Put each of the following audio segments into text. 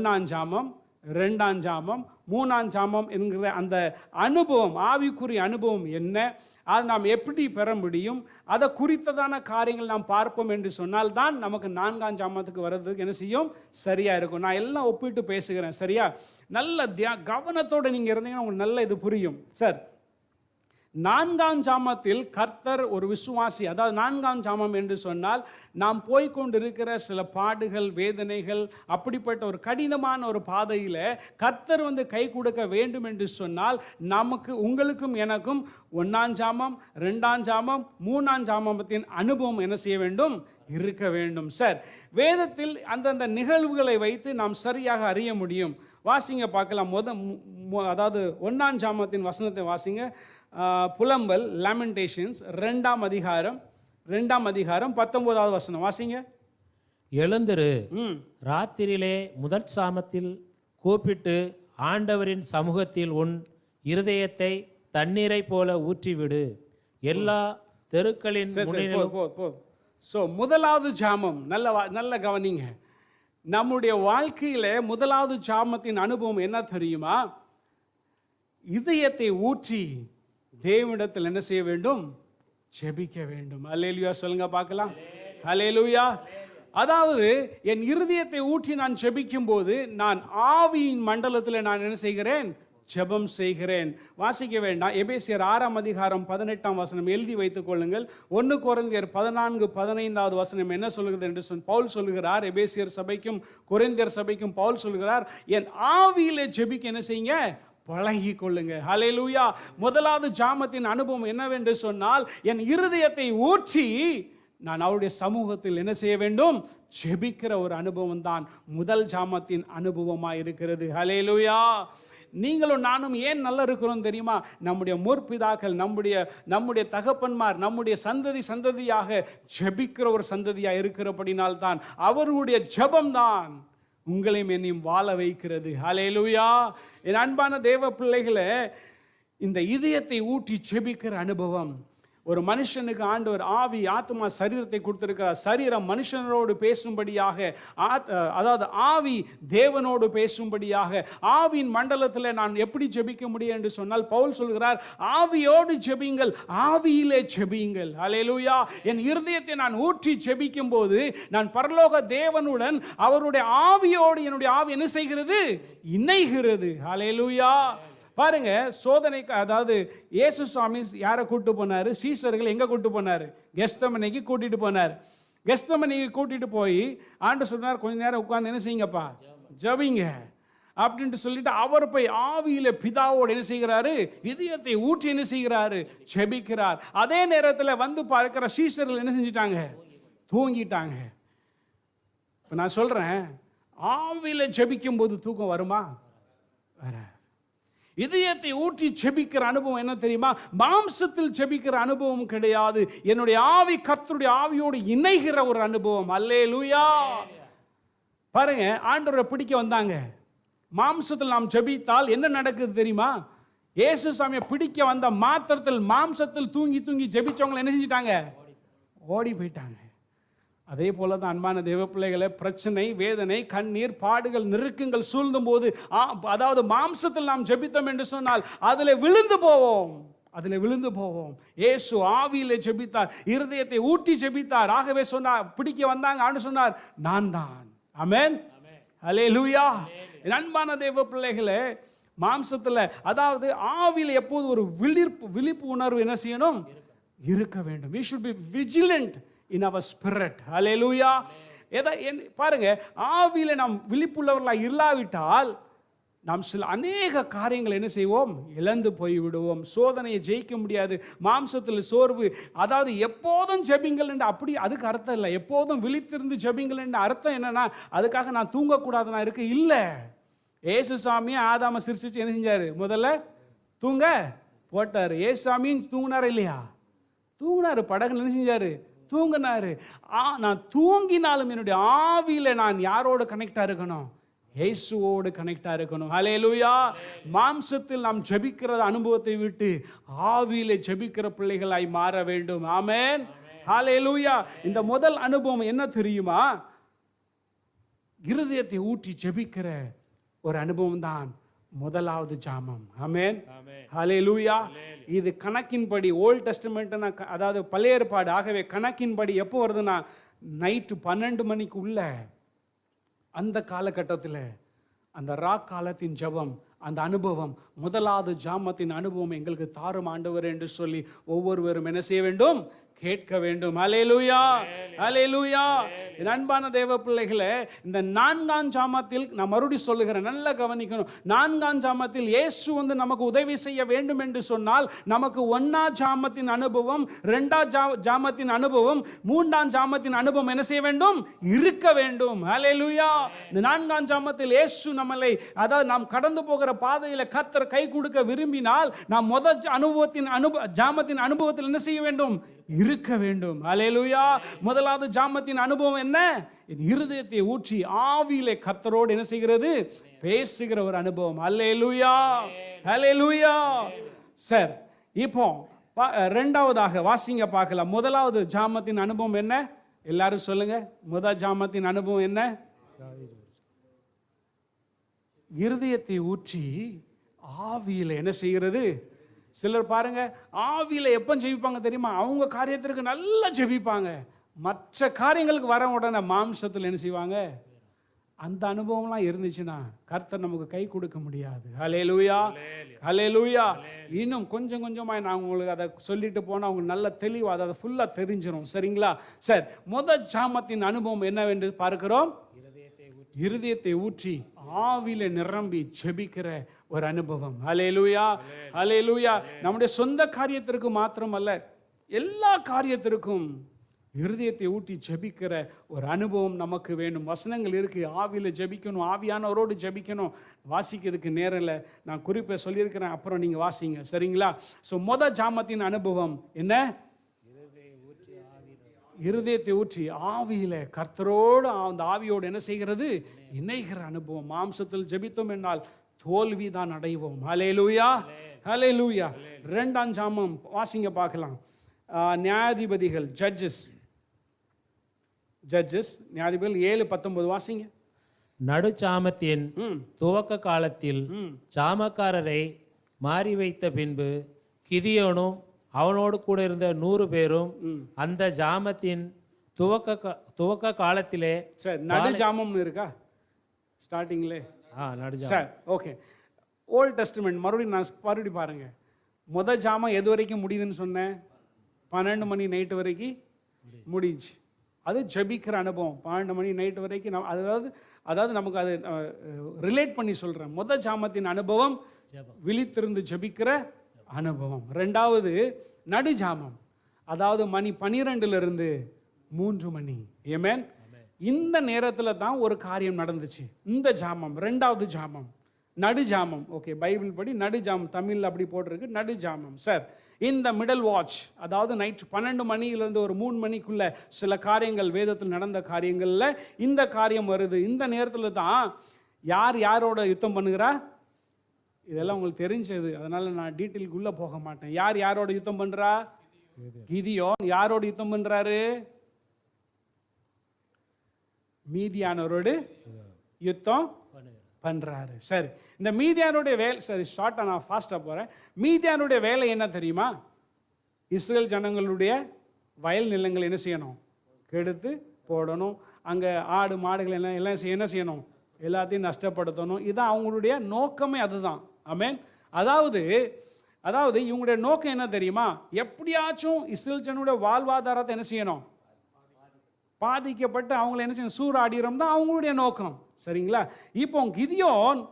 ஒன்னாஞ்சாமம் ரெண்டாம் ஜாமம் மூணாம் ஜாமம் என்கிற அந்த அனுபவம் ஆவிக்குரிய அனுபவம் என்ன? அது நாம் எப்படி பெற முடியும்? அதை குறித்ததான காரியங்கள் நாம் பார்ப்போம் என்று சொன்னால் தான் நமக்கு நான்காம் ஜாமத்துக்கு வர்றதுக்கு என்ன செய்யும்? சரியாக இருக்கும். நான் எல்லாம் ஒப்பிட்டு பேசுகிறேன். சரியா? நல்ல தியா கவனத்தோடு நீங்கள் இருந்தீங்கன்னா உங்களுக்கு நல்ல இது புரியும். சார் நான்காம் ஜாமத்தில் கர்த்தர் ஒரு விசுவாசி அதாவது நான்காம் ஜாமம் என்று சொன்னால் நாம் போய்கொண்டிருக்கிற சில பாடுகள் வேதனைகள் அப்படிப்பட்ட ஒரு கடினமான ஒரு பாதையில் கர்த்தர் வந்து கை கொடுக்க வேண்டும் என்று சொன்னால் நமக்கு உங்களுக்கும் எனக்கும் ஒன்றாம் ஜாமம் ரெண்டாம் ஜாமம் மூணாம் ஜாமத்தின் அனுபவம் என்ன செய்ய வேண்டும்? இருக்க வேண்டும் சார். வேதத்தில் அந்தந்த நிகழ்வுகளை வைத்து நாம் சரியாக அறிய முடியும். வாசிங்க பார்க்கலாம். முத அதாவது ஒன்றாம் ஜாமத்தின் வசனத்தை வாசிங்க. புலம்பல் லேமெண்டேஷன்ஸ் ரெண்டாம் அதிகாரம் ரெண்டாம் அதிகாரம் பத்தொன்பதாவது வசனம். வாசிங்க. எழுந்திரு. ராத்திரியிலே முதற் சாமத்தில் கூப்பிட்டு ஆண்டவரின் சமூகத்தில் உன் இருதயத்தை தண்ணீரைப் போல ஊற்றிவிடு. எல்லா தெருக்களின் ஸோ முதலாவது ஜாமம். நல்ல நல்ல கவனிங்க. நம்முடைய வாழ்க்கையில முதலாவது ஜாமத்தின் அனுபவம் என்ன தெரியுமா? இதயத்தை ஊற்றி தேவனிடத்தில் என்ன செய்ய வேண்டும்? ஜெபிக்க வேண்டும். அலேலுயா சொல்லுங்க பார்க்கலாம். அலேலுயா அதாவது என் இருதயத்தை ஊற்றி நான் ஜெபிக்கும் போது நான் ஆவியின் மண்டலத்தில் நான் என்ன செய்கிறேன்? ஜெபம் செய்கிறேன். வாசிக்க வேண்டாம். எபேசியர் ஆறாம் அதிகாரம் பதினெட்டாம் வசனம். எழுதி வைத்துக் கொள்ளுங்கள். ஒன்று குறைந்தியர் பதினான்கு பதினைந்தாவது வசனம் என்ன சொல்கிறது என்று சொல் பவுல் சொல்கிறார். எபேசியர் சபைக்கும் குறைந்தியர் சபைக்கும் பவுல் சொல்கிறார் என் ஆவியிலே ஜெபிக்க என்ன செய்யுங்க? பழகி கொள்ளுங்க ஹalleluya. முதலாவது ஜாமத்தின் அனுபவம் என்னவென்று சொன்னால் என் இருதயத்தை ஊற்றி நான் அவருடைய சமூகத்தில் என்ன செய்ய வேண்டும்? ஜெபிக்கிற ஒரு அனுபவம் தான் முதல் ஜாமத்தின் அனுபவமாக இருக்கிறது. ஹalleluya. நீங்களும் நானும் ஏன் நல்லா இருக்கிறோம் தெரியுமா? நம்முடைய முற்பிதாக்கள் நம்முடைய நம்முடைய தகப்பன்மார் நம்முடைய சந்ததி சந்ததியாக ஜெபிக்கிற ஒரு சந்ததியாக இருக்கிறபடினால் தான் அவருடைய ஜெபம் தான். உங்களையும் என்னையும் வாழ வைக்கிறது. ஹalleluya என் அன்பான தேவ பிள்ளைகளை இந்த இதயத்தை ஊட்டி செபிக்கிற அனுபவம் ஒரு மனுஷனுக்கு ஆண்டவர் ஆவி ஆத்மா சரீரத்தை கொடுத்திருக்கிறார். சரீரம் மனுஷனோடு பேசும்படியாக ஆத்- அதாவது ஆவி தேவனோடு பேசும்படியாக ஆவியின் மண்டலத்தில் நான் எப்படி ஜெபிக்க முடியும் என்று சொன்னால் பவுல் சொல்கிறார் ஆவியோடு ஜெபியுங்கள் ஆவியிலே ஜெபியுங்கள். அலையலூயா என் இருதயத்தை நான் ஊற்றி ஜெபிக்கும் போது நான் பரலோக தேவனுடன் அவருடைய ஆவியோடு என்னுடைய ஆவி என்ன செய்கிறது? இணைகிறது. அலையலூயா பாருங்க சோதனைக்கு அதாவது இயேசு சுவாமி யாரை கூட்டு போனார்? சீசர்கள் எங்கே கூட்டு போனார்? கெஸ்தமனைக்கு கூட்டிட்டு போனார். கெஸ்தமனைக்கு கூட்டிட்டு போய் ஆண்டு சொன்னார் கொஞ்ச நேரம் உட்காந்து என்ன செய்யுங்கப்பா? ஜபிங்க. அப்படின்ட்டு சொல்லிட்டு அவர் போய் ஆவியில பிதாவோடு என்ன செய்கிறாரு? இதயத்தை ஊற்றி என்ன செய்கிறாரு? செபிக்கிறார் அதே நேரத்தில் வந்து பார்க்கிற சீசர்கள் என்ன செஞ்சிட்டாங்க? தூங்கிட்டாங்க. இப்போ நான் சொல்றேன் ஆவியில ஜபிக்கும் போது தூக்கம் வருமா? வராது. இதயத்தை ஊற்றி செபிக்கிற அனுபவம் என்ன தெரியுமா? மாம்சத்தில் செபிக்கிற அனுபவம் கிடையாது. என்னுடைய ஆவி கர்த்தருடைய ஆவியோடு இணைகிற ஒரு அனுபவம். அல்லே லூயா பாருங்க ஆண்டவரை பிடிக்க வந்தாங்க. மாம்சத்தில் நாம் ஜெபித்தால் என்ன நடக்குது தெரியுமா? இயேசு சாமியை பிடிக்க வந்த மாத்திரத்தில் மாம்சத்தில் தூங்கி தூங்கி ஜெபிச்சவங்களை என்ன செஞ்சிட்டாங்க? ஓடி போயிட்டாங்க. அதே போல தான் அன்பான தேவப்பிள்ளைகளை பிள்ளைகளே பிரச்சனை வேதனை கண்ணீர் பாடுகள் நெருக்கங்கள் சூழ்ந்தும் போது ஆ- அதாவது மாம்சத்தில் நாம் ஜெபித்தோம் என்று சொன்னால் அதில் விழுந்து போவோம். அதில் விழுந்து போவோம். ஏசு ஆவியில் ஜெபித்தார் இருதயத்தை ஊட்டி ஜெபித்தார். ஆகவே சொன்னார் பிடிக்க வந்தாங்க ஆண்டு சொன்னார் நான் தான். அமேன் அலே லூயா அன்பான தேவ பிள்ளைகளே மாம்சத்தில் அதாவது ஆவியில் எப்போது ஒரு விழிப்பு விழிப்பு உணர்வு என்ன செய்யணும்? இருக்க வேண்டும். We should be vigilant in our spirit hallelujah. எதை என்- பாருங்க ஆவியில் நாம் விழிப்புள்ளவர்களாக இல்லாவிட்டால் நாம் சில அநேக காரியங்கள் என்ன செய்வோம்? இழந்து போய் விடுவோம் சோதனையை ஜெயிக்க முடியாது. மாம்சத்தில் சோர்வு. அதாவது எப்போதும் ஜெபிங்கள் என்று அப்படி அதுக்கு அர்த்தம் இல்லை. எப்போதும் விழித்திருந்து ஜபிங்கள் என்று அர்த்தம் என்னன்னா அதுக்காக நான் தூங்கக்கூடாது நான் இருக்கு. இல்லை. ஏசு சாமி ஆதாம சிரிச்சிச்சு என்ன செஞ்சார்? முதல்ல தூங்க. போட்டார். ஏசு சாமியும் தூங்கினார் இல்லையா? தூங்கினாரு. படகு என்ன செஞ்சார்? தூங்கினாரு. ஆ நான் தூங்கினாலும் என்னுடைய ஆவியில் நான் யாரோடு கனெக்டாக இருக்கணும்? இயேசுவோடு கனெக்டாக இருக்கணும். ஹalleluya மாம்சத்தில் நாம் ஜபிக்கிற அனுபவத்தை விட்டு ஆவியில ஜபிக்கிற பிள்ளைகளாய் மாற வேண்டும். ஆமேன் ஹலே லூயா இந்த முதல் அனுபவம் என்ன தெரியுமா? இருதயத்தை ஊற்றி ஜபிக்கிற ஒரு அனுபவம் தான் முதலாவது ஜாமம். ஆமென் ஹalleluya இது கணக்கின்படி ஓல்ட் டெஸ்டமெண்ட்னா அதாவது பழைய ஏற்பாடு. ஆகவே கணக்கின்படி எப்போ வருதுன்னா நைட்டு பன்னெண்டு மணிக்கு உள்ள அந்த காலகட்டத்தில் அந்த ரா காலத்தின் ஜெபம் அந்த அனுபவம் முதலாவது ஜாமத்தின் அனுபவம் எங்களுக்கு தாரும் ஆண்டவர் என்று சொல்லி ஒவ்வொருவரும் என்ன செய்ய வேண்டும்? கேட்க வேண்டும். அலேலுயா என் அன்பான தேவ பிள்ளைகளே இந்த நான்காம் ஜாமத்தில் நான் மறுபடியும் சொல்லுகிறேன் நல்லா கவனிக்கணும். நான்காம் ஜாமத்தில் இயேசு வந்து நமக்கு உதவி செய்ய வேண்டும் என்று சொன்னால் நமக்கு ஒன்னா ஜாமத்தின் அனுபவம் ரெண்டாம் ஜா ஜாமத்தின் அனுபவம் மூன்றாம் ஜாமத்தின் அனுபவம் என்ன செய்ய வேண்டும்? இருக்க வேண்டும். அலேலுயா இந்த நான்காம் ஜாமத்தில் இயேசு நம்மளை அதாவது நாம் கடந்து போகிற பாதையில கர்த்தர் கை கொடுக்க விரும்பினால் நாம் முதல் அனுபவத்தின் அனுபவ ஜாமத்தின் அனுபவத்தில் என்ன செய்ய வேண்டும்? இருக்க வேண்டும். அலையலுயா முதலாவது ஜாமத்தின் அனுபவம் என்ன? என் இருதயத்தை ஊற்றி ஆவியிலே கர்த்தரோடு என்ன செய்கிறது? பேசுகிற ஒரு அனுபவம். அலையலுயா அலையலுயா சார் இப்போ ரெண்டாவதாக வாசிங்க பார்க்கலாம். முதலாவது ஜாமத்தின் அனுபவம் என்ன? எல்லாரும் சொல்லுங்க. முதல் ஜாமத்தின் அனுபவம் என்ன? இருதயத்தை ஊற்றி ஆவியில் என்ன செய்கிறது? சிலர் பாருங்க ஆவியில எப்போ ஜெபிப்பாங்க தெரியுமா? அவங்க காரியத்திற்கு நல்லா ஜெபிப்பாங்க. மற்ற காரியங்களுக்கு வர உடனே மாம்சத்தில் என்ன செய்வாங்க? அந்த அனுபவம்லாம் இருந்துச்சுன்னா கர்த்தர் நமக்கு கை கொடுக்க முடியாது. ஹலே லூயா ஹலே லூயா இன்னும் கொஞ்சம் கொஞ்சமாக நான் உங்களுக்கு அதை சொல்லிட்டு போனால் அவங்க நல்ல தெளிவாக அதை ஃபுல்லாக தெரிஞ்சிடும் சரிங்களா? சார் முதல் ஜாமத்தின் அனுபவம் என்னவென்று பார்க்கிறோம். இருதயத்தை ஊற்றி ஆவில நிரம்பி ஜெபிக்கிற ஒரு அனுபவம். அலேலுயா அலேலுயா நம்முடைய சொந்த காரியத்திற்கு மாத்திரமல்ல எல்லா காரியத்திற்கும் இருதயத்தை ஊட்டி ஜெபிக்கிற ஒரு அனுபவம் நமக்கு வேணும் வசனங்கள் இருக்கு. ஆவியில ஜெபிக்கணும் ஆவியானவரோடு ஜெபிக்கணும். வாசிக்கிறதுக்கு நேரம் இல்லை. நான் குறிப்பை சொல்லியிருக்கிறேன். அப்புறம் நீங்க வாசிங்க. சரிங்களா? ஸோ மொத ஜாமத்தின் அனுபவம் என்ன? இருதயத்தை ஊற்றி ஆவியில கர்த்தரோடு அந்த ஆவியோடு என்ன செய்கிறது? இணைகிற அனுபவம். மாம்சத்தில் ஜெபித்தோம் என்றால் தோல்வி தான் அடைவோம். ஹலே லூயா ஹலே லூயா ரெண்டாம் ஜாமம் வாசிங்க பார்க்கலாம். நியாயாதிபதிகள் ஜட்ஜஸ் ஜட்ஜஸ் நியாயாதிபதிகள் ஏழு பத்தொன்பது வாசிங்க. நடுச்சாமத்தின் துவக்க காலத்தில் சாமக்காரரை மாறி வைத்த பின்பு கிதியோனும் அவனோடு கூட இருந்த நூறு பேரும். அந்த ஜாமத்தின் துவக்க துவக்க காலத்திலே சரி நடு ஜாமம்னு இருக்கா? ஸ்டார்டிங்லே ஆ நடுஜா சார் ஓகே. ஓல்ட் டெஸ்டிமெண்ட் மறுபடியும் நான் மறுபடியும் பாருங்க. முத ஜாமம் எது வரைக்கும் முடியுதுன்னு சொன்னேன்? பன்னெண்டு மணி நைட்டு வரைக்கும் முடிஞ்சு. அது ஜெபிக்கிற அனுபவம். பன்னெண்டு மணி நைட்டு வரைக்கும் நம்ம அதாவது அதாவது நமக்கு அது ரிலேட் பண்ணி சொல்கிறேன் முத ஜாமத்தின் அனுபவம் விழித்திருந்து ஜெபிக்கிற அனுபவம். ரெண்டாவது நடு ஜாமம் அதாவது மணி பன்னிரெண்டுலேருந்து மூன்று மணி. ஏமேன் இந்த நேரத்தில் தான் ஒரு காரியம் நடந்துச்சு. இந்த ஜாமம் ரெண்டாவது ஜாமம். நடு ஜாமம் ஓகே பைபிள் படி நடுஜாமம். தமிழில் அப்படி போட்டிருக்கு நடு ஜாமம் சார் இந்த மிடல் வாட்ச் அதாவது நைட் பன்னெண்டு மணியிலிருந்து ஒரு மூணு மணிக்குள்ள சில காரியங்கள் வேதத்தில் நடந்த காரியங்களில் இந்த காரியம் வருது. இந்த நேரத்தில் தான் யார் யாரோட யுத்தம் பண்ணுகிறா? இதெல்லாம் உங்களுக்கு தெரிஞ்சது. அதனால நான் டீட்டெயிலுக்குள்ள போக மாட்டேன். யார் யாரோட யுத்தம் பண்றா? கிதியோன். யாரோட யுத்தம் பண்றாரு? மீதியானவரோடு யுத்தம் பண்றாரு. சரி இந்த மீதியானுடைய வேலை சரி ஷார்ட்டாக நான் ஃபாஸ்ட்டாக போகிறேன் மீதியானுடைய வேலை என்ன தெரியுமா? இஸ்ரேல் ஜனங்களுடைய வயல் நிலங்கள் என்ன செய்யணும்? கெடுத்து போடணும். அங்கே ஆடு மாடுகள் எல்லாம் எல்லாம் என்ன செய்யணும்? எல்லாத்தையும் நஷ்டப்படுத்தணும். இதான் அவங்களுடைய நோக்கமே அதுதான். அமேன் அதாவது அதாவது இவங்களுடைய நோக்கம் என்ன தெரியுமா? எப்படியாச்சும் இஸ்ரேல் வாழ்வாதாரத்தை என்ன செய்யணும்? பாதிக்கப்பட்டு அவங்கள என்ன செய்யணும்? சூறாடிறோம் தான் அவங்களுடைய நோக்கம். சரிங்களா? இப்போ கிதியோன்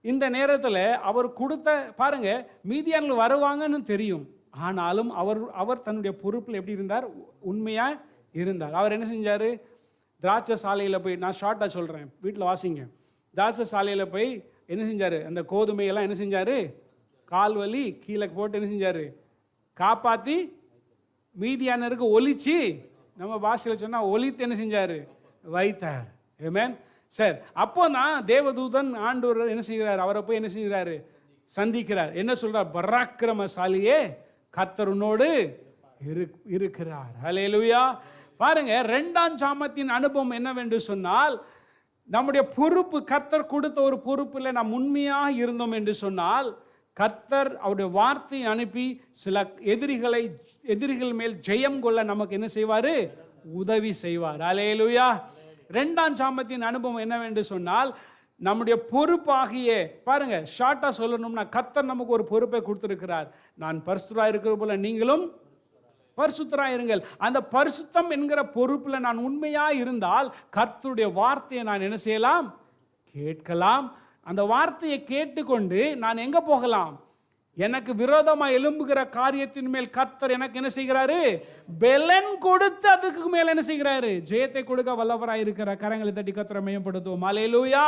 இந்த நேரத்தில் அவர் கொடுத்த பாருங்க மீதியான்கள் வருவாங்கன்னு தெரியும். ஆனாலும் அவர் அவர் தன்னுடைய பொறுப்பில் எப்படி இருந்தார்? உண்மையாக இருந்தார். அவர் என்ன செஞ்சார்? திராட்சை சாலையில் போய் நான் ஷார்ட்டாக சொல்கிறேன் வீட்டில் வாசிங்க. திராட்சை சாலையில் போய் என்ன செஞ்சார்? அந்த கோதுமையெல்லாம் என்ன செஞ்சார்? கால் வலி கீழே போட்டு என்ன செஞ்சார்? காப்பாற்றி மீதியானருக்கு ஒலிச்சு நம்ம பாஷையில் சொன்னால் ஒலித்து என்ன செஞ்சார்? வைத்தார். ஏமேன் சார் அப்போ தான் தேவதூதன் ஆண்டவர் என்ன செய்கிறார்? அவரை போய் என்ன செய்கிறாரு? சந்திக்கிறார். என்ன சொல்கிறார் பராக்கிரமசாலியே கத்தருனோடு இரு இருக்கிறார். ஹalleluya பாருங்க ரெண்டாம் சாமத்தின் அனுபவம் என்னவென்று சொன்னால் நம்முடைய பொறுப்பு கர்த்தர் கொடுத்த ஒரு பொறுப்பில் நாம் உண்மையாக இருந்தோம் என்று சொன்னால் கர்த்தர் அவருடைய வார்த்தையை அனுப்பி சில எதிரிகளை எதிரிகள் மேல் ஜெயம் கொள்ள நமக்கு என்ன செய்வார்? உதவி செய்வார். அலேலுயா ரெண்டாம் சாமத்தின் அனுபவம் என்னவென்று சொன்னால் நம்முடைய பொறுப்பாகிய பாருங்க ஷார்ட்டாக சொல்லணும்னா கர்த்தர் நமக்கு ஒரு பொறுப்பை கொடுத்துருக்கிறார். நான் பரிசுராக இருக்கிற போல நீங்களும் பரிசுத்தராக இருங்கள். அந்த பரிசுத்தம் என்கிற பொறுப்பில் நான் உண்மையாக இருந்தால் கர்த்தருடைய வார்த்தையை நான் என்ன செய்யலாம்? கேட்கலாம். அந்த வார்த்தையை கேட்டுக்கொண்டு நான் எங்கே போகலாம்? எனக்கு விரோதமாக எழும்புகிற காரியத்தின் மேல் கர்த்தர் எனக்கு என்ன செய்கிறாரு? பெலன் கொடுத்து அதுக்கு மேல் என்ன செய்கிறாரு? ஜெயத்தை கொடுக்க வல்லவராக இருக்கிற கரங்களை தட்டி கத்திர மேம்படுத்துவோம் மலையிலூயா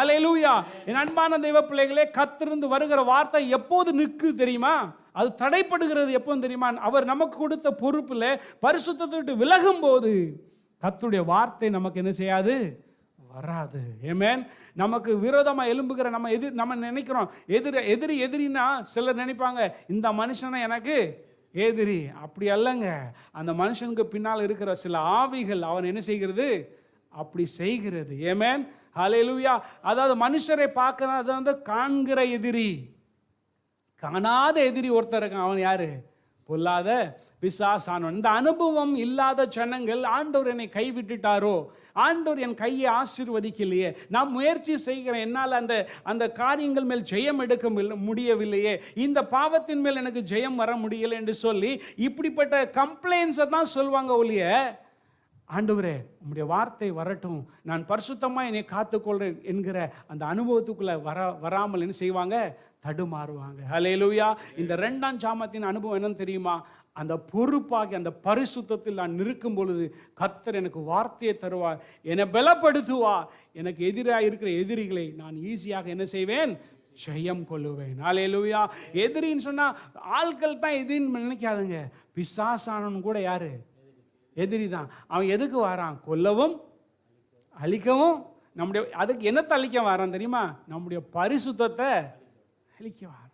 அலையலூயா என் அன்பான தெய்வ பிள்ளைகளே கத்திருந்து வருகிற வார்த்தை எப்போது நிற்கு தெரியுமா? அது தடைப்படுகிறது எப்போ தெரியுமா? அவர் நமக்கு கொடுத்த பொறுப்பில் பரிசுத்தத்தை விட்டு விலகும் போது கத்துடைய வார்த்தை நமக்கு என்ன செய்யாது? வராது. ஏமேன் நமக்கு விரோதமாக எழும்புகிற நம்ம எதிர் நம்ம நினைக்கிறோம். எதிரி எதிரி எதிரின்னா சிலர் நினைப்பாங்க இந்த மனுஷனை எனக்கு எதிரி. அப்படி அல்லங்க. அந்த மனுஷனுக்கு பின்னால் இருக்கிற சில ஆவிகள் அவன் என்ன செய்கிறது? அப்படி செய்கிறது. ஏமேன் ஹலெலுயா அதாவது மனுஷரை பார்க்கறது வந்து காண்கிற எதிரி. காணாத எதிரி ஒருத்தர் இருக்கான். அவன் யாரு? பொல்லாத பிசாசானவன். இந்த அனுபவம் இல்லாத ஜனங்கள் ஆண்டவர் என்னை கைவிட்டுட்டாரோ? ஆண்டவர் என் கையை ஆசீர்வதிக்கலையே. நான் முயற்சி செய்கிறேன். என்னால் அந்த அந்த காரியங்கள் மேல் ஜெயம் எடுக்க முடியவில்லையே. இந்த பாவத்தின் மேல் எனக்கு ஜெயம் வர முடியலை என்று சொல்லி இப்படிப்பட்ட கம்ப்ளைண்ட்ஸை தான் சொல்லுவாங்க ஒழிய ஆண்டவரே உம்முடைய வார்த்தை வரட்டும். நான் பரிசுத்தமாக என்னை காத்துக்கொள்றேன் என்கிற அந்த அனுபவத்துக்குள்ளே வர வராமல் என்ன செய்வாங்க? தடுமாறுவாங்க. ஹalleluya இந்த ரெண்டாம் சாமத்தின் அனுபவம் என்னன்னு தெரியுமா? அந்த பொறுப்பாகி அந்த பரிசுத்தத்தில் நான் நிற்கும் பொழுது கர்த்தர் எனக்கு வார்த்தையை தருவார். என்னை பலப்படுத்துவார். எனக்கு எதிராக இருக்கிற எதிரிகளை நான் ஈஸியாக என்ன செய்வேன்? ஜெயம் கொள்ளுவேன். ஹalleluya எதிரின்னு சொன்னால் ஆட்கள் தான் எதிரின்னு நினைக்காதுங்க. பிசாசானவன் கூட யாரு? எதிரி தான். அவன் எதுக்கு வரான்? கொல்லவும் அழிக்கவும் நம்முடைய அதுக்கு என்னத்தை அழிக்க வரான் தெரியுமா? நம்முடைய பரிசுத்தத்தை அழிக்க வரான்.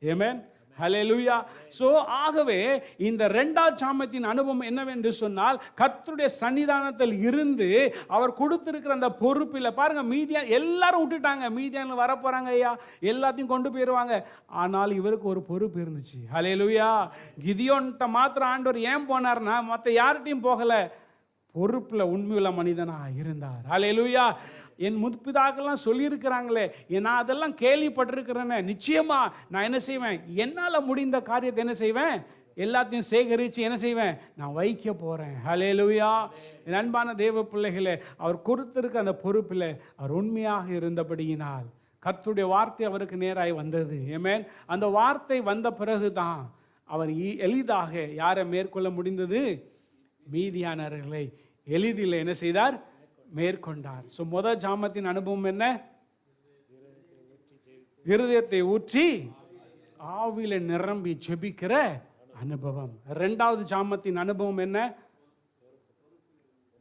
ஏமேன் ஹலெலுயா ஸோ ஆகவே இந்த ரெண்டாம் சாமத்தின் அனுபவம் என்னவென்று சொன்னால் கர்த்தருடைய சன்னிதானத்தில் இருந்து அவர் கொடுத்துருக்கிற அந்த பொறுப்பில் பாருங்க மீதியா எல்லாரும் விட்டுட்டாங்க. மீதியான வரப்போகிறாங்க ஐயா. எல்லாத்தையும் கொண்டு போயிடுவாங்க ஆனால் இவருக்கு ஒரு பொறுப்பு இருந்துச்சு. ஹலெலுயா கிதியோன்ட்ட மாத்திரம் ஆண்டவர் ஏன் போனார்னா மற்ற யார்கிட்டையும் போகலை. பொறுப்பில் உண்மையுள்ள மனிதனாக இருந்தார். ஹலெலுயா என் முற்பிதாக்கெல்லாம் சொல்லியிருக்கிறாங்களே நான் அதெல்லாம் கேள்விப்பட்டிருக்கிறேனே. நிச்சயமாக நான் என்ன செய்வேன்? என்னால் முடிந்த காரியத்தை என்ன செய்வேன்? எல்லாத்தையும் சேகரித்து என்ன செய்வேன்? நான் வைக்க போகிறேன் ஹalleluya என் அன்பான தேவ பிள்ளைகளே அவர் கொடுத்திருக்க அந்த பொறுப்பில் அவர் உண்மையாக இருந்தபடியினால் கர்த்தருடைய வார்த்தை அவருக்கு நேராய் வந்தது. ஏமேன் அந்த வார்த்தை வந்த பிறகு தான் அவர் எளிதாக யாரை மேற்கொள்ள முடிந்தது? மீதியானவர்களை எளிதில் என்ன செய்தார்? மேற்கொண்டார். ஸோ முத ஜாமத்தின் அனுபவம் என்ன? இருதயத்தை ஊற்றி ஆவில நிரம்பி ஜெபிக்கிற அனுபவம். ரெண்டாவது ஜாமத்தின் அனுபவம் என்ன?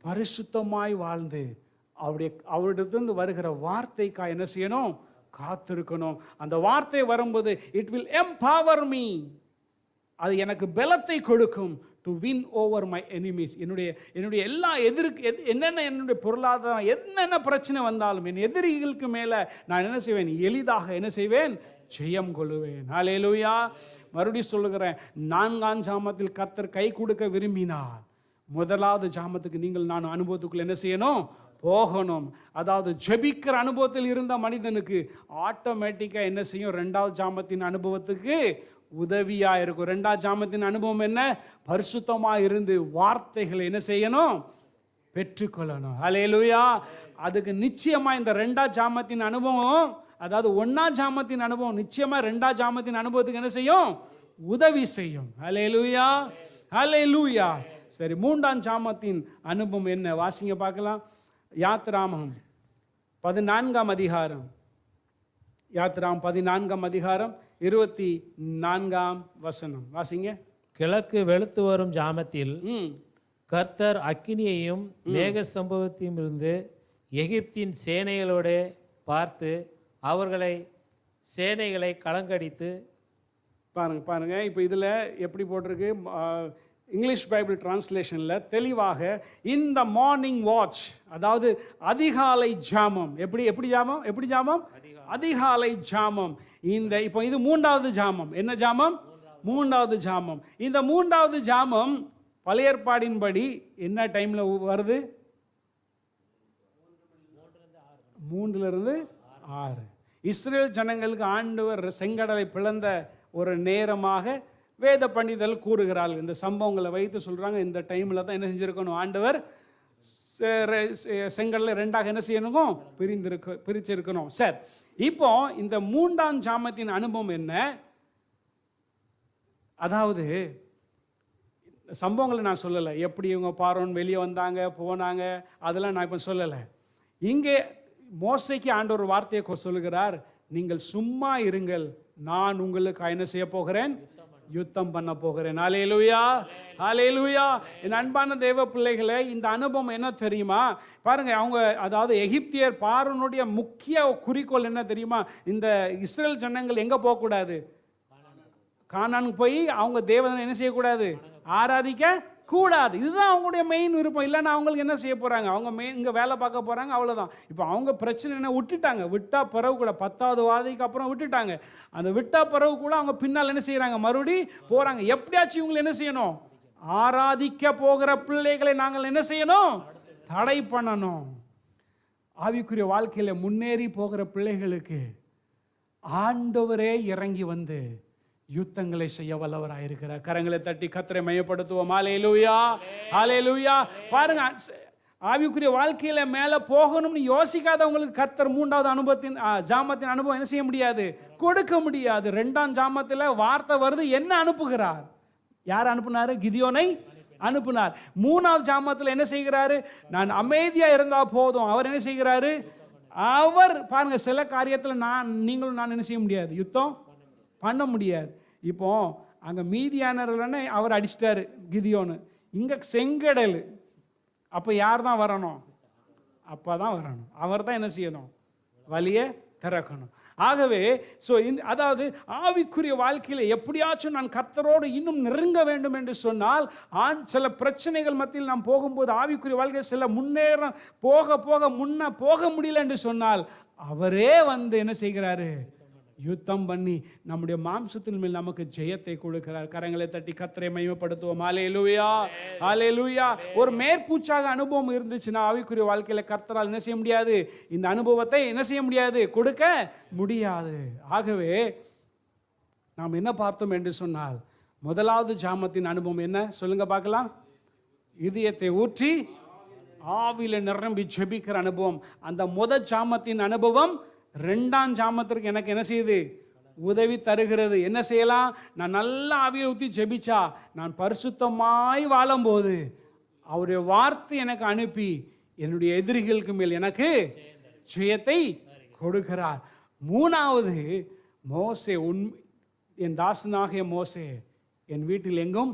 பரிசுத்தமாய் வாழ்ந்து. அவருடைய அவரிடத்திலிருந்து வருகிற வார்த்தைக்கா என்ன செய்யணும்? காத்திருக்கணும். அந்த வார்த்தை வரும்போது இட் வில் எம்பவர் மீ அது எனக்கு பலத்தை கொடுக்கும். To win over my enemies என்னுடைய என்னுடைய எல்லா எதிர்க்கு எது- என்னென்ன என்னுடைய பொருளாதாரம் என்னென்ன பிரச்சனை வந்தாலும் என் எதிரிகளுக்கு மேலே நான் என்ன செய்வேன்? எளிதாக என்ன செய்வேன்? ஜெயம் கொள்ளுவேன் ஹalleluya மறுபடியும் சொல்லுகிறேன். நான்காம் ஜாமத்தில் கர்த்தர் கை கொடுக்க விரும்பினார் முதலாவது ஜாமத்துக்கு நீங்கள் நான் அனுபவத்துக்குள்ள என்ன செய்யணும்? போகணும். அதாவது ஜெபிக்கிற அனுபவத்தில் இருந்த மனிதனுக்கு ஆட்டோமேட்டிக்காக என்ன செய்யும்? ரெண்டாவது ஜாமத்தின் அனுபவத்துக்கு உதவியாக இருக்கும் ரெண்டாவது ஜாமத்தின் அனுபவம் என்ன? பரிசுத்தமாக இருந்து வார்த்தைகளை என்ன செய்யணும்? பெற்றுக்கொள்ளணும். ஹalleluya. அதுக்கு நிச்சயமாக இந்த ரெண்டாம் ஜாமத்தின் அனுபவம் அதாவது ஒன்றாம் ஜாமத்தின் அனுபவம் நிச்சயமாக ரெண்டாம் ஜாமத்தின் அனுபவத்துக்கு என்ன செய்யும்? உதவி செய்யும். ஹalleluya. ஹalleluya. சரி மூன்றாம் ஜாமத்தின் அனுபவம் என்ன? வாசிங்க பார்க்கலாம். யாத்ராமகம் பதினான்காம் அதிகாரம். யாத்ராம் பதினான்காம் அதிகாரம். இருபத்தி நான்காம் வசனம். வாசிங்க. கிழக்கு வெளுத்து வரும் ஜாமத்தில் ம். கர்த்தர் அக்கினியையும் மேக சம்பவத்தையும் இருந்து எகிப்தின் சேனைகளோட பார்த்து அவர்களை சேனைகளை கலங்கடித்து பாருங்க பாருங்க. இப்போ இதில் எப்படி போட்டிருக்கு? இங்கிலீஷ் பைபிள் டிரான்ஸ்லேஷனில் தெளிவாக இந்த மார்னிங் வாட்ச் அதாவது அதிகாலை ஜாமம். எப்படி எப்படி ஜாமம்? எப்படி ஜாமம்? அதிகாலை ஜாமம். இந்த இப்போ இது மூன்றாவது ஜாமம். என்ன ஜாமம்? மூன்றாவது ஜாமம். இந்த மூன்றாவது ஜாமம் பழைய ஏற்பாடின்படி என்ன டைமில் வருது? மூன்றுலேருந்து ஆறு. இஸ்ரேல் ஜனங்களுக்கு ஆண்டவர் செங்கடலை பிளந்த ஒரு நேரமாக வேத பண்டிதல் கூறுகிறார்கள். இந்த சம்பவங்களை வைத்து சொல்கிறாங்க இந்த டைமில் தான் என்ன செஞ்சுருக்கணும்? ஆண்டவர் செ- ரெ- செ- ரெண்டாக என்ன செய்யணும் பிரிந்திருக்க பிரிச்சிருக்கணும். சார் இப்போ இந்த மூன்றாம் ஜாமத்தின் அனுபவம் என்ன? அதாவது சம்பவங்களை நான் சொல்லலை. எப்படி இவங்க பாரோன் வெளியே வந்தாங்க போனாங்க அதெல்லாம் நான் இப்போ சொல்லலை. இங்கே மோசைக்கு ஆண்டவர் வார்த்தையை கொ- சொல்லுகிறார். நீங்கள் சும்மா இருங்கள். நான் உங்களுக்கு என்ன செய்ய போகிறேன்? யுத்தம் பண்ண போகிறேன். அலையலுயா அலையலுயா என் அன்பான தேவ பிள்ளைகளை இந்த அனுபவம் என்ன தெரியுமா? பாருங்க அவங்க அதாவது எகிப்தியர் பார்வனுடைய முக்கிய குறிக்கோள் என்ன தெரியுமா? இந்த இஸ்ரேல் ஜனங்கள் எங்கே போகக்கூடாது? கானானுக்கு போய் அவங்க தேவதனை என்ன செய்யக்கூடாது? ஆராதிக்க கூடாது. இதுதான் அவங்களுடைய மெயின் விருப்பம். இல்லைன்னா அவங்களுக்கு என்ன செய்ய போகிறாங்க அவங்க மெயின் இங்கே வேலை பார்க்க போகிறாங்க அவ்வளோதான் இப்போ அவங்க பிரச்சனை என்ன? விட்டுட்டாங்க. விட்டால் பிறகு கூட பத்தாவது வாரத்துக்கு அப்புறம் விட்டுட்டாங்க. அந்த விட்டால் பிறகு கூட அவங்க பின்னால் என்ன செய்கிறாங்க மறுபடி போகிறாங்க எப்படியாச்சும் இவங்களை என்ன செய்யணும்? ஆராதிக்க போகிற பிள்ளைகளை நாங்கள் என்ன செய்யணும்? தடை பண்ணணும். ஆவிக்குரிய வாழ்க்கையில் முன்னேறி போகிற பிள்ளைகளுக்கு ஆண்டவரே இறங்கி வந்து யுத்தங்களை செய்ய வல்லவராக இருக்கிறார் கரங்களை தட்டி கத்தரை மையப்படுத்துவோம். ஆலேலூயா ஆலேலூயா பாருங்க ஆவிக்குரிய வாழ்க்கையில் மேலே போகணும்னு யோசிக்காதவங்களுக்கு கர்த்தர் மூன்றாவது அனுபவத்தின் ஜாமத்தின் அனுபவம் என்ன செய்ய முடியாது? கொடுக்க முடியாது. ரெண்டாம் ஜாமத்தில் வார்த்தை வருது என்ன அனுப்புகிறார்? யார் அனுப்புனாரு? கிதியோனை அனுப்புனார். மூணாவது ஜாமத்தில் என்ன செய்கிறாரு? நான் அமைதியாக இருந்தால் போதும். அவர் என்ன செய்கிறாரு? அவர் பாருங்க சில காரியத்தில் நான் நீங்களும் நான் என்ன செய்ய முடியாது? யுத்தம் பண்ண முடியாது. இப்போ அங்கே மீதியானவர்களே அவர் அடிச்சிட்டாரு கிதியோன்னு இங்கே செங்கடல். அப்போ யார் தான் வரணும்? அப்போ தான் வரணும். அவர் தான் என்ன செய்யணும்? வழியை திறக்கணும். ஆகவே ஸோ இந்த அதாவது ஆவிக்குரிய வாழ்க்கையில் எப்படியாச்சும் நான் கர்த்தரோடு இன்னும் நெருங்க வேண்டும் என்று சொன்னால் ஆண் சில பிரச்சனைகள் மத்தியில் நாம் போகும்போது ஆவிக்குரிய வாழ்க்கையில் சில முன்னேற போக போக முன்ன போக முடியல என்று சொன்னால் அவரே வந்து என்ன செய்கிறாரு? யுத்தம் பண்ணி நம்முடைய மாம்சத்தின் மேல் நமக்கு ஜெயத்தை கொடுக்கிறார். கரங்களை தட்டி கத்தரை மையப்படுத்துவோம் ஆலேலூயா ஆலேலூயா ஒரு மேற்பூச்சாக அனுபவம் இருந்துச்சுன்னா ஆவிக்குரிய வாழ்க்கையில கர்த்தரால் என்ன செய்ய முடியாது? இந்த அனுபவத்தை என்ன செய்ய முடியாது? கொடுக்க முடியாது. ஆகவே நாம் என்ன பார்த்தோம் என்று சொன்னால் முதலாவது ஜாமத்தின் அனுபவம் என்ன? சொல்லுங்க பார்க்கலாம். இதயத்தை ஊற்றி ஆவியில நிரம்பி ஜெபிக்கிற அனுபவம். அந்த முத ஜாமத்தின் அனுபவம் ரெண்டாம் ஜாமத்திற்கு எனக்கு என்ன செய்யுது? உதவி தருகிறது. என்ன செய்யலாம்? நான் நல்ல ஆவியை ஊற்றி ஜெபிச்சா நான் பரிசுத்தமாய் வாழும்போது அவருடைய வார்த்தை எனக்கு அனுப்பி என்னுடைய எதிரிகளுக்கு மேல் எனக்கு சுயத்தை கொடுக்கிறார். மூணாவது மோசே உண் என் தாசனாகிய மோசே என் வீட்டில் எங்கும்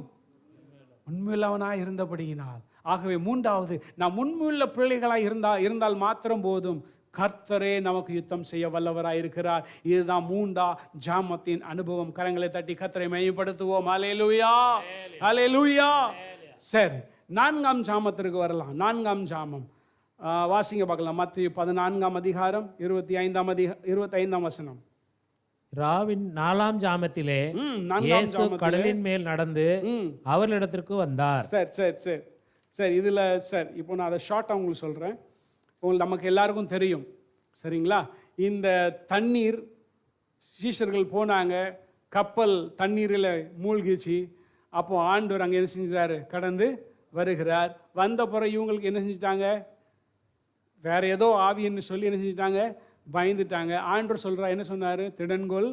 உண்மையுள்ளவனாய் இருந்தபடியினால். ஆகவே மூன்றாவது நாம் உண்மையுள்ள பிள்ளைகளாய் இருந்தால் இருந்தால் மாத்திரம் போதும். கர்த்தரே நமக்கு யுத்தம் செய்ய வல்லவராய் இருக்கிறார். இதுதான் மூண்டா ஜாமத்தின் அனுபவம். கரங்களை தட்டி கர்த்தரை மையப்படுத்துவோம் அலேலுயா அலேலுயா சரி நான்காம் ஜாமத்திற்கு வரலாம். நான்காம் ஜாமம். வாசிங்க பார்க்கலாம். மத்திய பதினான்காம் அதிகாரம் இருபத்தி ஐந்தாம் அதிக இருபத்தி ஐந்தாம் வசனம். ராவின் நாலாம் ஜாமத்திலே இயேசு கடலின் மேல் நடந்து அவர்களிடத்திற்கு வந்தார். சரி சரி சரி. சரி இதில் சார். இப்போ நான் அதை ஷார்ட்டாக உங்களுக்கு சொல்கிறேன் நமக்கு எல்லாருக்கும் தெரியும். சரிங்களா? இந்த தண்ணீர் சீஷர்கள் போனாங்க. கப்பல் தண்ணீரில் மூழ்கிச்சு. அப்போ ஆண்டவர் அங்கே என்ன செஞ்சார் கடந்து வருகிறார். வந்த பிறகு இவங்களுக்கு என்ன செஞ்சுட்டாங்க? வேற ஏதோ ஆவின்னு சொல்லி என்ன செஞ்சுட்டாங்க? பயந்துட்டாங்க. ஆண்டவர் சொல்கிறா என்ன சொன்னார்? திடன்கோல்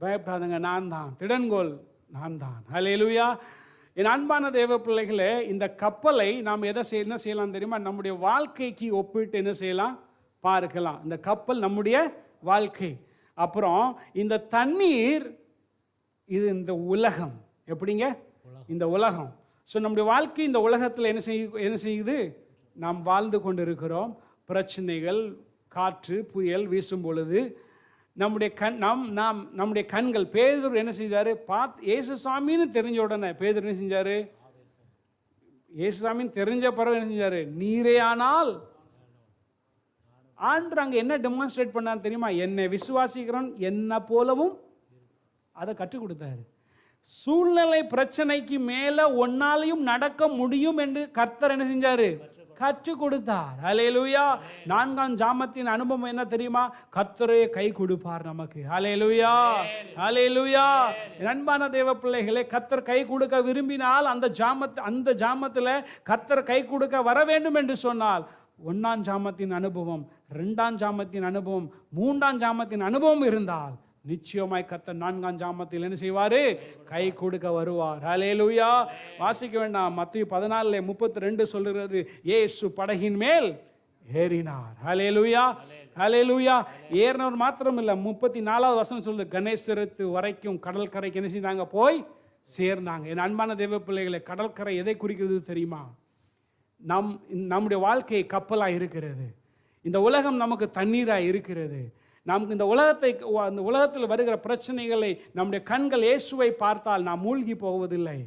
பயப்படாதங்க நான் தான் திடன்கோல் நான் தான் ஹalleluya என் அன்பான தேவ பிள்ளைகளே இந்த கப்பலை நாம் எதை செய் என்ன செய்யலாம் தெரியுமா? நம்முடைய வாழ்க்கைக்கு ஒப்பிட்டு என்ன செய்யலாம்? பார்க்கலாம். இந்த கப்பல் நம்முடைய வாழ்க்கை. அப்புறம் இந்த தண்ணீர் இது இந்த உலகம். எப்படிங்க? இந்த உலகம். ஸோ நம்முடைய வாழ்க்கை இந்த உலகத்தில் என்ன செய் என்ன செய்யுது? நாம் வாழ்ந்து கொண்டிருக்கிறோம். பிரச்சனைகள் காற்று புயல் வீசும் பொழுது நம்முடைய கண் நம் நாம் நம்முடைய கண்கள் பேதர் என்ன செய்தாரு பார்த்து ஏசுசாமின்னு சாமின்னு தெரிஞ்ச உடனே பேதர் என்ன செஞ்சாரு? ஏசுசாமின்னு சாமின்னு தெரிஞ்ச பிறகு என்ன செஞ்சாரு? நீரே ஆனால் ஆண்டு அங்க என்ன டெமான்ஸ்ட்ரேட் பண்ணார் தெரியுமா? என்னை விசுவாசிக்கிறோம் என்ன போலவும் அதை கற்றுக் கொடுத்தாரு. சூழ்நிலை பிரச்சனைக்கு மேல ஒன்னாலையும் நடக்க முடியும் என்று கர்த்தர் என்ன செஞ்சாரு? கற்றுக் கொடுத்தார் அலேலுயா நான்காம் ஜாமத்தின் அனுபவம் என்ன தெரியுமா? கர்த்தரே கை கொடுப்பார் நமக்கு. அலேலுயா அலேலுயா அன்பான தேவ பிள்ளைகளே கர்த்தர் கை கொடுக்க விரும்பினால் அந்த ஜாமத் அந்த ஜாமத்துல கர்த்தர் கை கொடுக்க வர வேண்டும் என்று சொன்னால் ஒன்னாம் ஜாமத்தின் அனுபவம் ரெண்டாம் ஜாமத்தின் அனுபவம் மூன்றாம் ஜாமத்தின் அனுபவம் இருந்தால் நிச்சயமாய் கத்த நான்காம் ஜாமத்தில் என்ன செய்வாரு? கை கொடுக்க வருவார். ஹalleluya வாசிக்க வேண்டாம். மத்திய பதினாலுல முப்பத்தி ரெண்டு சொல்லுகிறது. ஏசு படகின் மேல் ஏறினார். ஹalleluya ஹalleluya ஏறினவர் மாத்திரம் இல்லை முப்பத்தி நாலாவது வசனம் சொல்லுது. கணேஸ்வரத்து வரைக்கும் கடல் கரைக்கு என்ன செய்தாங்க? போய் சேர்ந்தாங்க. என் அன்பான தெய்வ பிள்ளைகளை கடற்கரை எதை குறிக்கிறது தெரியுமா? நம் நம்முடைய வாழ்க்கை கப்பலாக இருக்கிறது. இந்த உலகம் நமக்கு தண்ணீராக இருக்கிறது. நமக்கு இந்த உலகத்தை அந்த உலகத்தில் வருகிற பிரச்சனைகளை நம்முடைய கண்கள் இயேசுவை பார்த்தால் நாம் மூழ்கி போவதில்லை.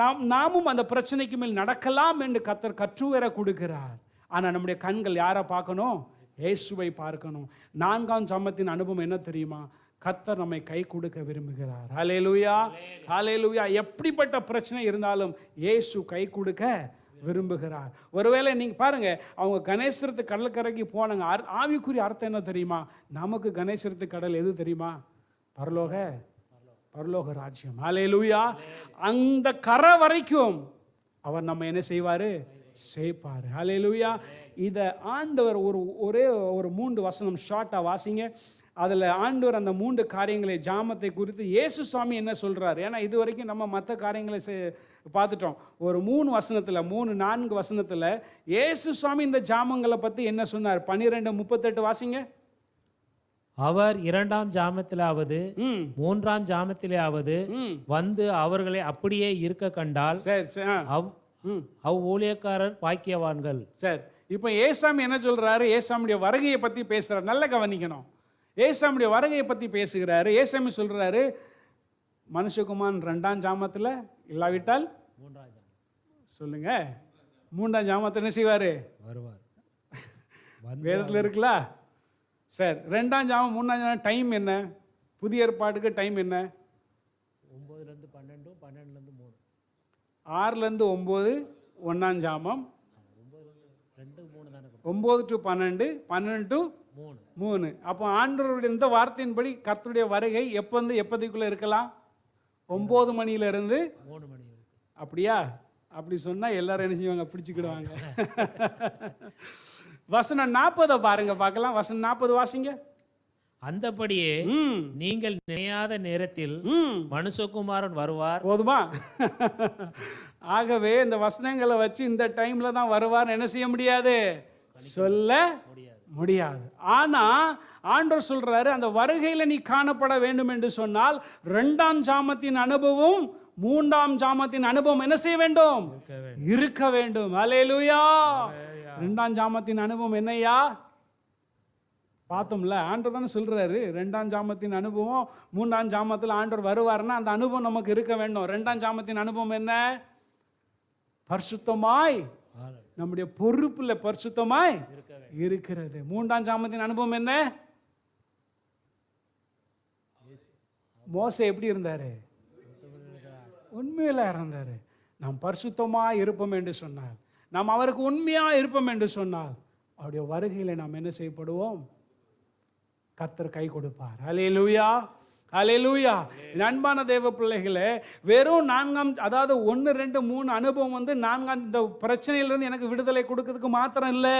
நாம் நாமும் அந்த பிரச்சனைக்கு மேல் நடக்கலாம் என்று கத்தர் கற்றுவர கொடுக்கிறார். ஆனால் நம்முடைய கண்கள் யாரை பார்க்கணும்? இயேசுவை பார்க்கணும். நான்காம் ஜாமத்தின் அனுபவம் என்ன தெரியுமா? கத்தர் நம்மை கை கொடுக்க விரும்புகிறார். ஹalleluya ஹalleluya எப்படிப்பட்ட பிரச்சனை இருந்தாலும் இயேசு கை கொடுக்க விரும்புகிறார். ஒருவேளை நீங்கள் பாருங்கள் அவங்க கணேசரத்து கடற்கரைக்கு போனாங்க. அர்- ஆவிக்குரிய அர்த்தம் என்ன தெரியுமா? நமக்கு கணேசரத்து கடல் எது தெரியுமா? பரலோக பரலோக ராஜ்யம். ஹalleluya. அந்த கரை வரைக்கும் அவர் நம்ம என்ன செய்வாரு? சேர்ப்பாரு லூயா இதை ஆண்டவர் ஒரு ஒரே ஒரு மூன்று வசனம் ஷார்ட்டாக வாசிங்க. அதில் ஆண்டவர் அந்த மூன்று காரியங்களை ஜாமத்தை குறித்து இயேசு சுவாமி என்ன சொல்கிறார் ஏன்னா இது வரைக்கும் நம்ம மற்ற காரியங்களை பார்த்துட்டோம். ஒரு மூணு வசனத்தில் மூணு நான்கு வசனத்தில் இயேசு சுவாமி இந்த ஜாமங்களை பற்றி என்ன சொன்னார்? பன்னிரெண்டு முப்பத்தெட்டு வாசிங்க. அவர் இரண்டாம் ஜாமத்திலாவது மூன்றாம் ஜாமத்திலாவது வந்து அவர்களை அப்படியே இருக்க கண்டால். அவ் ஊழியக்காரர் பாக்கியவான்கள். சரி. இப்போ ஏசாமி என்ன சொல்றாரு? ஏசாமியுடைய வருகையை பத்தி பேசுறாரு. நல்ல கவனிக்கணும். ஏசாமியுடைய வருகையை பத்தி பேசுகிறாரு. ஏசாமி சொல்றாரு மனுஷகுமான் ரெண்டாம் ஜாமத்துல இல்லாவிட்டால் மூன்றாம் ஜாமம் சொல்லுங்க. மூன்றாம் ஜாமத்தில் என்ன செய்வாரு? வருவார். வேதத்தில் இருக்குல்ல? சரி ரெண்டாம் ஜாமம் மூணாம் ஜாமம் டைம் என்ன? புதிய ஏற்பாட்டுக்கு டைம் என்ன? ஒன்பதுலேருந்து பன்னெண்டும் பன்னெண்டுலேருந்து மூணு. ஆறுலேருந்து ஒம்பது ஒன்றாம் ஜாமம் ரெண்டு மூணு தானே ஒம்பது டு பன்னெண்டு பன்னெண்டு டு மூணு. மூணு. அப்போ ஆண்டவருடைய இந்த வார்த்தையின்படி கர்த்தருடைய வருகை எப்போ வந்து எப்போதைக்குள்ளே இருக்கலாம்? ஒம்பது மணியிலிருந்து மூணு மணி அப்படியா? அப்படி சொன்னால் எல்லாரும் என்ன செய்வாங்க? பிடிச்சிக்கிடுவாங்க. வசனம் நாற்பதை பாருங்க பார்க்கலாம். வசனம் நாற்பது வாசிங்க. அந்தபடியே ம். நீங்கள் நினையாத நேரத்தில் ம். மனுஷகுமாரன் வருவார். போதுமா? ஆகவே இந்த வசனங்களை வச்சு இந்த டைம்ல தான் வருவார் என்ன செய்ய முடியாது? சொல்ல முடியாது. ஆனா ஆண்டவர் சொல்றாரு அந்த வருகையில நீ காணப்பட வேண்டும் என்று சொன்னால் ரெண்டாம் ஜாமத்தின் அனுபவம் மூன்றாம் ஜாமத்தின் அனுபவம் என்ன செய்ய வேண்டும்? இருக்க வேண்டும். அலேலுயா ரெண்டாம் ஜாமத்தின் அனுபவம் என்னையா? பார்த்தோம்ல ஆண்டவர் தானே சொல்றாரு ரெண்டாம் ஜாமத்தின் அனுபவம் மூன்றாம் ஜாமத்தில் ஆண்டவர் வருவாருன்னா அந்த அனுபவம் நமக்கு இருக்க வேண்டும். ரெண்டாம் ஜாமத்தின் அனுபவம் என்ன? பரிசுத்தமாய் நம்முடைய பொறுப்புல பரிசுத்தமாய் இருக்கிறது. மூன்றாம் ஜாமத்தின் அனுபவம் என்ன? மோசே எப்படி இருந்தாரு? உண்மையில இருந்தாரு நாம் பரிசுத்தமாய் இருப்போம் என்று சொன்னார் நாம் அவருக்கு உண்மையா இருப்போம் என்று சொன்னால் அவருடைய வருகையில நாம் என்ன செய்யப்படுவோம்? கர்த்தர் கை கொடுப்பார். ஹalleluya ஹalleluya அலையலூயா அன்பான தேவ பிள்ளைகளே வெறும் நான்காம் அதாவது ஒன்று ரெண்டு மூணு அனுபவம் வந்து நான்காம் இந்த பிரச்சனையிலிருந்து எனக்கு விடுதலை கொடுக்கறதுக்கு மாத்திரம் இல்லை.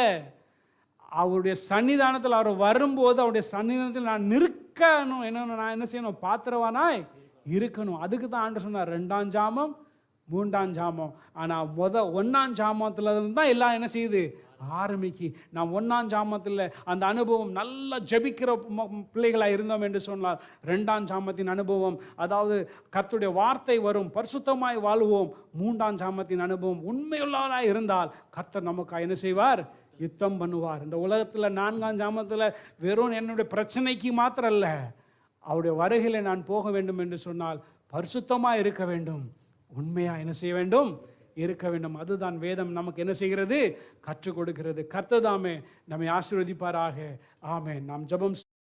அவருடைய சன்னிதானத்தில் அவர் வரும்போது அவருடைய சன்னிதானத்தில் நான் நிற்கணும். என்ன நான் என்ன செய்யணும்? பாத்திரவானாய் இருக்கணும். அதுக்கு தான் ஆண்டு சொன்னார் ரெண்டாம் ஜாமம் மூன்றாம் ஜாமம். ஆனால் முத ஒன்றாம் ஜாமத்தில் இருந்து தான் எல்லாம் என்ன செய்யுது? ஆரம்பிக்கு. நாம் ஒன்றாம் ஜாமத்தில் அந்த அனுபவம் நல்லா ஜெபிக்கிற பிள்ளைகளாக இருந்தோம் என்று சொன்னால் ரெண்டாம் ஜாமத்தின் அனுபவம் அதாவது கர்த்துடைய வார்த்தை வரும் பரிசுத்தமாய் வாழ்வோம் மூன்றாம் ஜாமத்தின் அனுபவம் உண்மையுள்ளவராக இருந்தால் கர்த்தர் நமக்கு என்ன செய்வார்? யுத்தம் பண்ணுவார். இந்த உலகத்தில் நான்காம் ஜாமத்தில் வெறும் என்னுடைய பிரச்சனைக்கு மாத்திரம் அல்ல அவருடைய வருகையில் நான் போக வேண்டும் என்று சொன்னால் பரிசுத்தமாக இருக்க வேண்டும். உண்மையாக என்ன செய்ய வேண்டும்? இருக்க வேண்டும். அதுதான் வேதம் நமக்கு என்ன செய்கிறது? கற்றுக் கொடுக்கிறது. கர்த்ததாமே நம்மை ஆசீர்வதிப்பாராக. ஆமே நாம் ஜெபம்